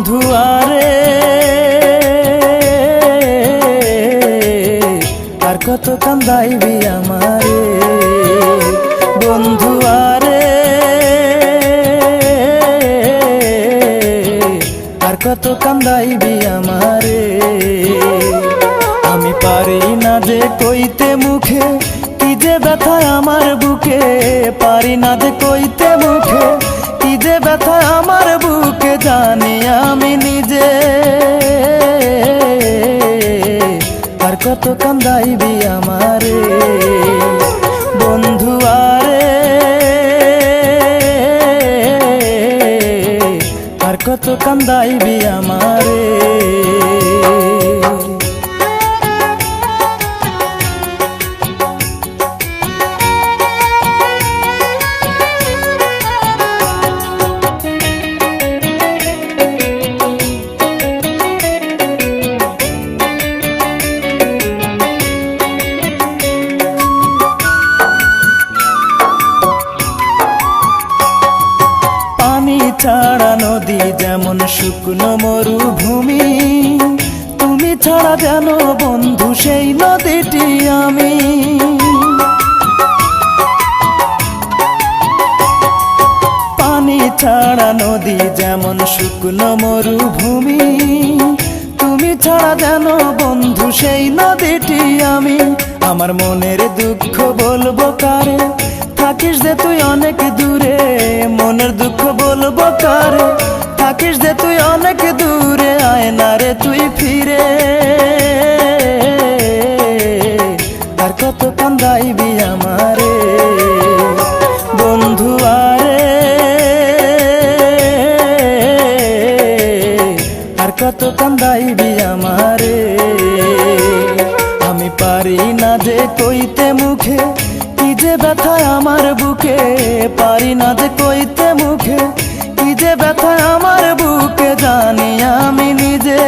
বন্ধু আরে, আর কত কান্দাইবি আমারে? বন্ধু আরে, আর কত কান্দাইবি আমারে? আমি পারি না যে কইতে মুখে, কি যে ব্যথা আমার বুকে, পারি না যে কইতে মুখে। কান্দাইবি আমারে। বন্ধু আরে আর কত কান্দাইবি ছাড়া নদী যেমন শুকনো মরুভূমি, তুমি ছাড়া যেন বন্ধু সেই নদীটি আমি। পানি ছাড়া নদী যেমন শুকনো মরুভূমি, তুমি ছাড়া যেন বন্ধু সেই নদীটি আমি। আমার মনের দুঃখ বলব ফিরে আর কত কান্দাইবি আমারে। বন্ধু আরে। আর কত কান্দাইবি আমারে। আমি পারি না যে কইতে মুখে, কি যে ব্যথা আমার বুকে। পারি না যে কইতে মুখে, কি যে ব্যথা আমার বুকে। জানি আমি নিজে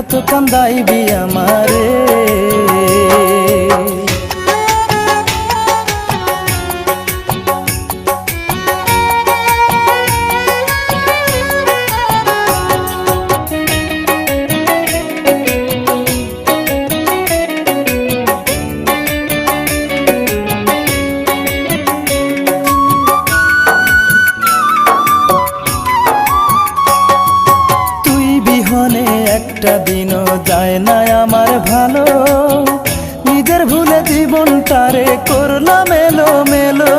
আর কান্দাইবি আমারে। একটা দিনও যায় না আমার ভালো। নিজের ভুলে জীবনটারে করলাম এলো মেলো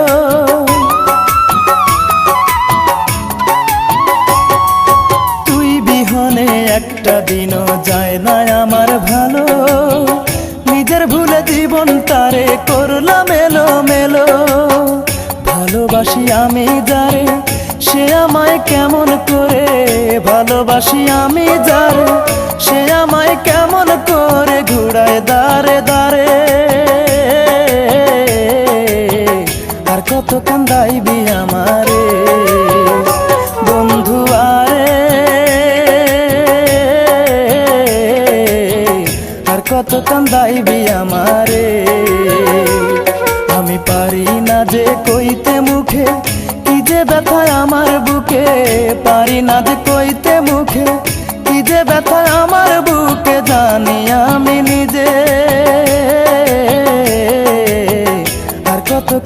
তুই বিহনে একটা দিনও যায় না আমার ভালো। নিজের ভুলে জীবনটারে করলাম এলো মেলো ভালোবাসি আমি যারে, সে আমায় কেমন করে? ভালোবাসি আমি যারে দারে দারে আর কত কান্দাইবি আমারে। বন্ধু আরে, আর কত কান্দাইবি আমারে। আমি পারি না যে কইতে মুখে, কি যে ব্যথা আমার বুকে। পারি না যে কইতে মুখে, কি যে ব্যথা আমার বুকে।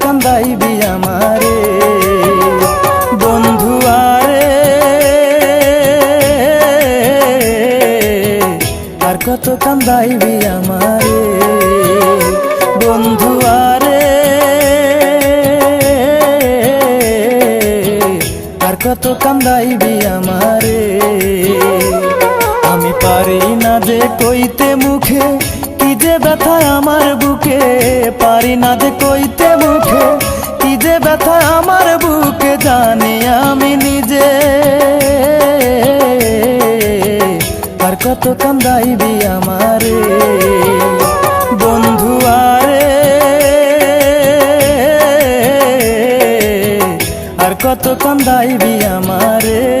কান্দাইবি আমারে। বন্ধু আরে আর কত কান্দাইবি আমারে। বন্ধু আরে আর কত কান্দাইবি আমারে। আমি পারি না যে কইতে মুখে, কি যে ব্যথা আমার বুকে। পারি না যে কইতে আমি নিজে। আর কত কান্দাইবি আমারে। বন্ধু আরে। আর কত কান্দাইবি আমারে।